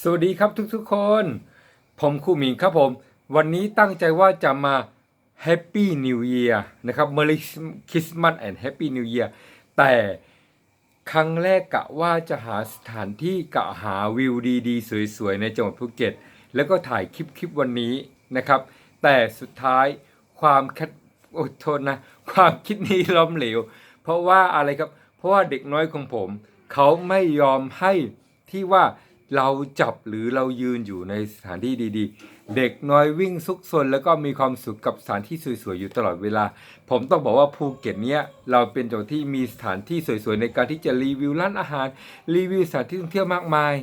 สวัสดีครับทุกๆคน ผมครูหมิงครับผม วันนี้ตั้งใจว่าจะมา Happy New Year นะครับ Merry Christmas and Happy New Year แต่ครั้งแรกกะว่าจะหาสถานที่กะหาวิวดีๆ สวยๆ ในจังหวัดภูเก็ต แล้วก็ถ่ายคลิปคลิปวันนี้นะครับ แต่สุดท้ายความคัดอดทนนะ ความคิดนี้ล้มเหลว เพราะว่าอะไรครับ เพราะว่าเด็กน้อยของผม เขาไม่ยอมให้ที่ว่า เราจับหรือเรายืนอยู่ในสถานที่ดีๆ เด็กน้อยวิ่งซุกซนแล้วก็มีความสุขกับสถานที่สวยๆ อยู่ตลอดเวลา ผมต้องบอกว่าภูเก็ตเนี้ยเราเป็นจังหวัดที่มีสถานที่สวยๆ ในการที่จะรีวิวร้านอาหาร รีวิวสถานที่ท่องเที่ยวมากมาย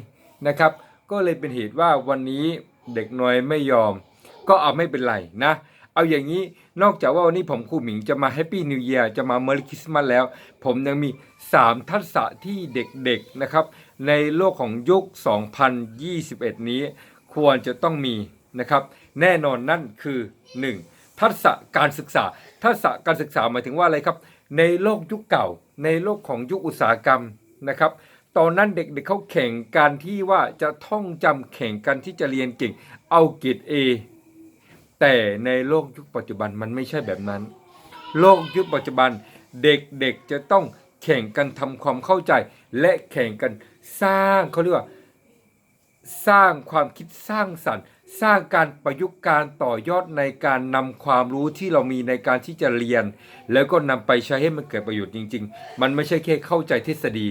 นะครับก็เลยเป็นเหตุว่าวันนี้เด็กน้อยไม่ยอม ก็เอาไม่เป็นไรนะ เอาอย่างนี้นอกจากว่าวันนี้ผมครูหมิงจะมาแฮปปี้นิว e ย r จะมาเม r ร์คริสต์มาสแล้ว ผมยังมี 3 ทักษะที่เด็กๆนะครับ ในโลกของยุค 2021 นี้ ควรจะต้องมีนะครับ แน่นอนนั่นคือ 1. ทักษะการศึกษา ทักษะการศึกษาหมายถึงว่าอะไรครับ ในโลกยุคเก่า ในโลกของยุคอุตสาหกรรมนะครับตอนนั้นเด็กๆเขาแข่งกันที่ว่าจะท่องจำแข่งกันที่จะเรียนเก่ง เอาเกรด A แต่ในโลกยุคปัจจุบันมันไม่ใช่แบบนั้น โลกยุคปัจจุบันเด็กๆจะต้องแข่งกันทำความเข้าใจ และแข่งกันสร้างเขาเรียกว่าสร้างความคิดสร้างสรรค์ สร้างการประยุกต์การต่อยอดในการนำความรู้ที่เรามีในการที่จะเรียน แล้วก็นำไปใช้ให้มันเกิดประโยชน์จริง ๆ มันไม่ใช่แค่เข้าใจทฤษฎี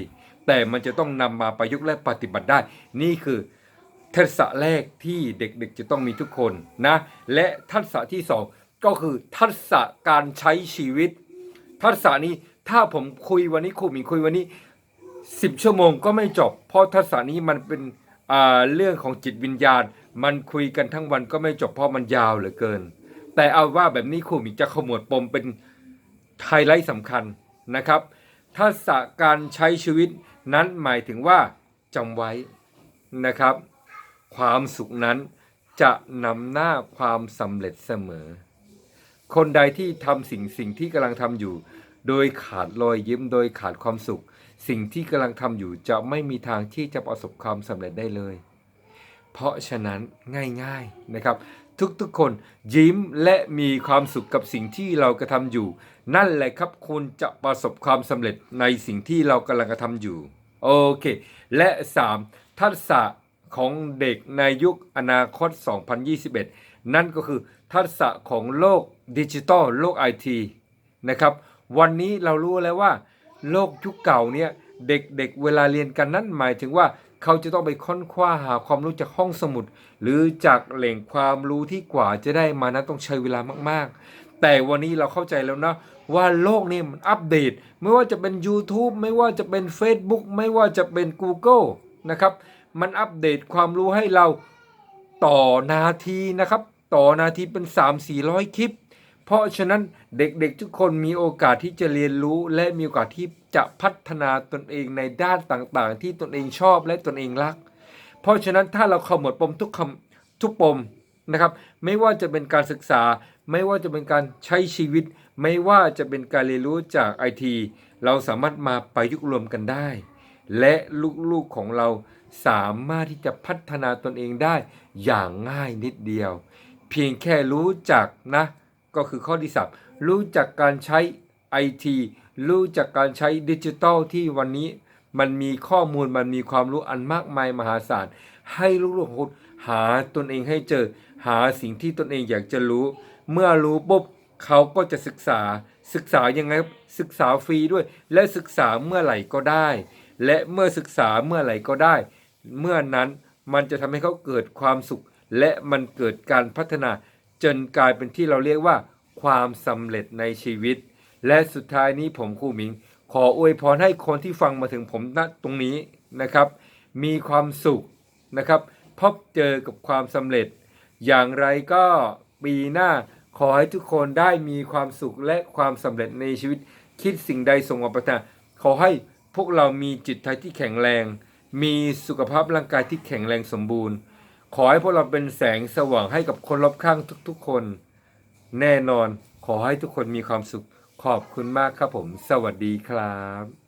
แต่มันจะต้องนำมาประยุกต์และปฏิบัติได้ นี่คือ ทักษะแรกที่เด็กๆจะต้องมีทุกคนนะ และทักษะที่สองก็คือทักษะการใช้ชีวิต ทักษะนี้ถ้าผมคุยวันนี้ครูหมิงคุยวันนี้ 10 ชั่วโมงก็ไม่จบ เพราะทักษะนี้มันเป็นเรื่องของจิตวิญญาณ มันคุยกันทั้งวันก็ไม่จบเพราะมันยาวเหลือเกิน แต่เอาว่าแบบนี้ครูหมิงจะขมวดปมเป็นไฮไลท์สำคัญนะครับทักษะการใช้ชีวิตนั้นหมายถึงว่าจำไว้นะครับ ความสุขนั้นจะนำหน้าความสำเร็จเสมอ คนใดที่ทำสิ่งสิ่งที่กำลังทำอยู่ โดยขาดรอยยิ้มโดยขาดความสุข สิ่งที่กำลังทำอยู่จะไม่มีทางที่จะประสบความสำเร็จได้เลย เพราะฉะนั้นง่ายๆนะครับ ทุกๆคนยิ้มและมีความสุขกับสิ่งที่เรากระทำอยู่ นั่นแหละครับคุณจะประสบความสำเร็จในสิ่งที่เรากำลังกระทำอยู่โอเค และ 3. ทักษะ ของเด็กในยุคอนาคต 2021 นั่นก็คือทักษะของโลกดิจิทัลโลกไอทีนะครับ วันนี้เรารู้แล้วว่า โลกยุคเก่าเนี่ยเด็กๆเวลาเรียนกันนั่นหมายถึงว่าเขาจะต้องไปค้นคว้าหาความรู้จากห้องสมุด หรือจากแหล่งความรู้ที่กว่าจะได้มานั้นต้องใช้เวลามากๆ แต่วันนี้เราเข้าใจแล้วนะว่าโลกนี้มันอัปเดต ไม่ว่าจะเป็น YouTube ไม่ว่าจะเป็น Facebook ไม่ว่าจะเป็น Google นะครับ มันอัปเดตความรู้ให้เราต่อนาทีนะครับ ต่อนาทีเป็น 3-400 คลิป เพราะฉะนั้นเด็กๆทุกคนมีโอกาสที่จะเรียนรู้และมีโอกาสที่จะพัฒนาตนเองในด้านต่างๆ ที่ตนเองชอบและตนเองรัก เพราะฉะนั้นถ้าเราขมวดปมทุกคำทุกปมนะครับ ไม่ว่าจะเป็นการศึกษา ไม่ว่าจะเป็นการใช้ชีวิต ไม่ว่าจะเป็นการเรียนรู้จากไอทีเราสามารถมาประยุกต์รวมกันได้ และลูกๆของเรา สามารถที่จะพัฒนาตนเองได้อย่างง่ายนิดเดียว เพียงแค่รู้จักนะ ก็คือข้อที่สามรู้จักการใช้ไอทีรู้จักการใช้ดิจิทัลที่วันนี้มันมีข้อมูลมันมีความรู้อันมากมายมหาศาล ให้ลูกๆของคุณหาตนเองให้เจอ หาสิ่งที่ตนเองอยากจะรู้ เมื่อรู้ปุ๊บเขาก็จะศึกษาศึกษายังไงครับศึกษาฟรีด้วย และศึกษาเมื่อไหร่ก็ได้ และเมื่อศึกษาเมื่อไหร่ก็ได้ เมื่อนั้นมันจะทำให้เขาเกิดความสุข และมันเกิดการพัฒนา จนกลายเป็นที่เราเรียกว่า ความสำเร็จในชีวิต และสุดท้ายนี้ผมครูหมิง ขออวยพรให้คนที่ฟังมาถึงผมณตรงนี้นะครับ มีความสุขนะครับพบเจอกับความสำเร็จ อย่างไรก็ปีหน้าขอให้ทุกคนได้มีความสุขและความสำเร็จในชีวิต คิดสิ่งใดส่งออกไปทางขอให้ วกเรามีจิตใจที่แข็งแรง มีสุขภาพร่างกายที่แข็งแรงสมบูรณ์ ขอให้พวกเราเป็นแสงสว่างให้กับคนรอบข้างทุกๆคน แน่นอนขอให้ทุกคนมีความสุขขอบคุณมากครับผม สวัสดีครับ